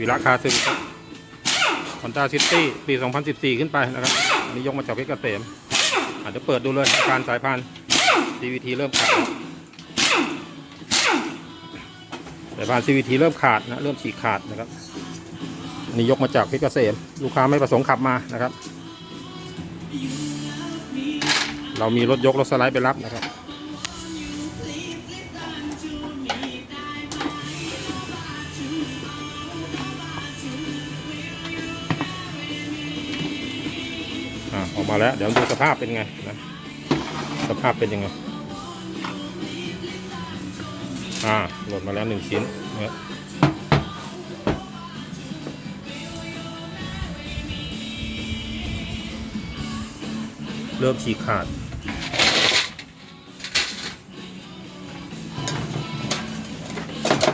วีระคาซึครับคอนด้าซิตี้ปี 2014 ขึ้นไปนะครับ อันนี้ยกมาจากเพชรเกษมอาจจะเปิดดูเลยการสายพาน CVT เริ่มขาดสายพาน CVT เริ่มขาดนะเริ่มฉีกขาดนะครับอันนี่ยกมาจากเพชรเกษม ลูกค้าไม่ประสงค์ขับมานะครับ เรามีรถยกรถสไลด์ไปรับนะครับาออกมาแล้วเดี๋ยวดูสภาพเป็นไงนะสภาพเป็นยังไงอ่าหล่นมาแล้วหนึ่งชิ้นนะเริ่มฉีกขาด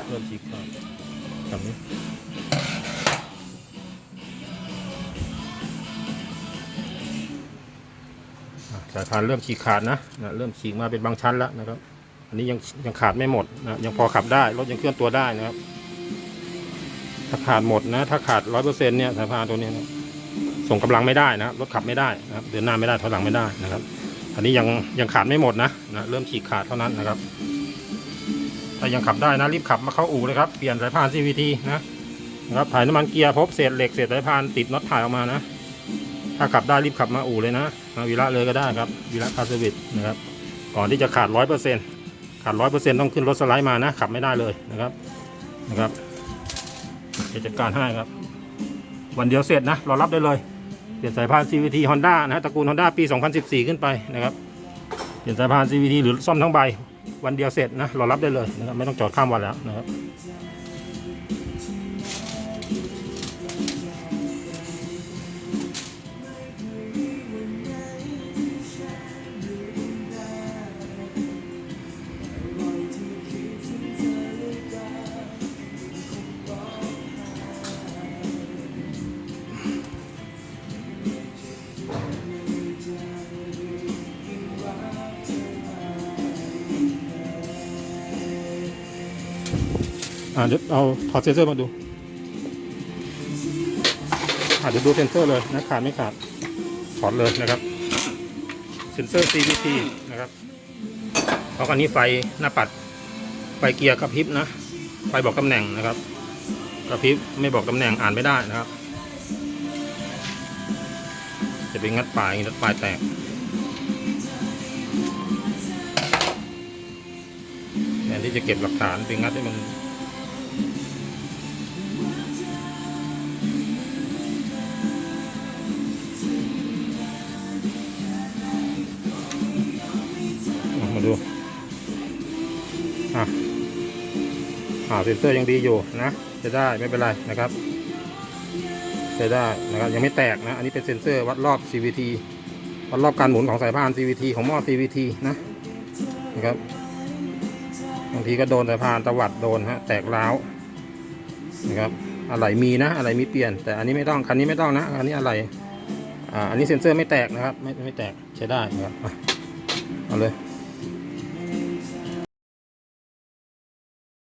เริ่มฉีกขาดทำนี้ สายพานเริ่มฉีกขาดนะนะเริ่มฉีกมาเป็นบางชั้นแล้วนะครับ อันนี้ยังยังขาดไม่หมดนะยังพอขับได้รถยังเคลื่อนตัวได้นะครับ ถ้าขาดหมดนะ ถ้าขาดร้อยเปอร์เซ็นต์เนี่ยสายพานตัวนี้นะส่งกำลังไม่ได้นะครับรถขับไม่ได้นะครับ เดินหน้าไม่ได้ถอยหลังไม่ได้นะครับ อันนี้ยังยังขาดไม่หมดนะนะเริ่มฉีกขาดเท่านั้นนะครับถ้ายังขับได้นะรีบขับมาเข้าอู่เลยครับเปลี่ยนสายพาน CVT นะนะครับถ่ายน้ำมันเกียร์พบเศษเหล็กเศษสายพานติดน็อตถ่ายออกมานะ ถ้าขับได้รีบขับมาอู่เลยนะมาวีระเลยก็ได้ครับวีระคาร์เซวิสนะครับก่อนที่จะขาดร้อยเปอร์เซ็นต์ขาดร้อยเปอร์เซ็นต์ต้องขึ้นรถสไลด์มานะขับไม่ได้เลยนะครับนะครับจะจัดการให้ครับ วันเดียวเสร็จนะรอรับได้เลยเปลี่ยนสายพาน CVT Honda นะตระกูล Honda ปี 2014 ขึ้นไปนะครับเปลี่ยนสายพาน CVT หรือซ่อมทั้งใบ วันเดียวเสร็จนะรอรับได้เลยนะครับไม่ต้องจอดข้ามวันแล้วนะครับ อ่าเดี๋ยวเอาถอดเซนเซอร์มาดูอ่าเดี๋ยวดูเซนเซอร์เลยนะขาดไม่ขาดถอดเลยนะครับ เซนเซอร์ CVT นะครับเพราะคันนี้ไฟหน้าปัด ไฟเกียร์กระพริบนะ ไฟบอกตำแหน่งนะครับกระพริบไม่บอกตำแหน่งอ่านไม่ได้นะครับ จะไปงัดปลายงัดปลายแตกแทนที่จะเก็บหลักฐานไปงัดให้มัน ดูอะอ่าเซนเซอร์ยังดีอยู่นะจะได้ไม่เป็นไรนะครับจะได้นะครับยังไม่แตกนะ อันนี้เป็นเซนเซอร์วัดรอบ CVT วัดรอบการหมุนของสายพาน CVT ของหม้อ CVT นะนะครับบางทีก็โดนสายพานตวัดโดนฮะแตกร้าวนะครับอะไรมีนะอะไรมีเปลี่ยน แต่อันนี้ไม่ต้องคันนี้ไม่ต้องนะอันนี้อะไรอ่าอันนี้เซ็นเซอร์ไม่แตกนะครับ ไม่ไม่แตกใช้ได้นะครับเอาเลย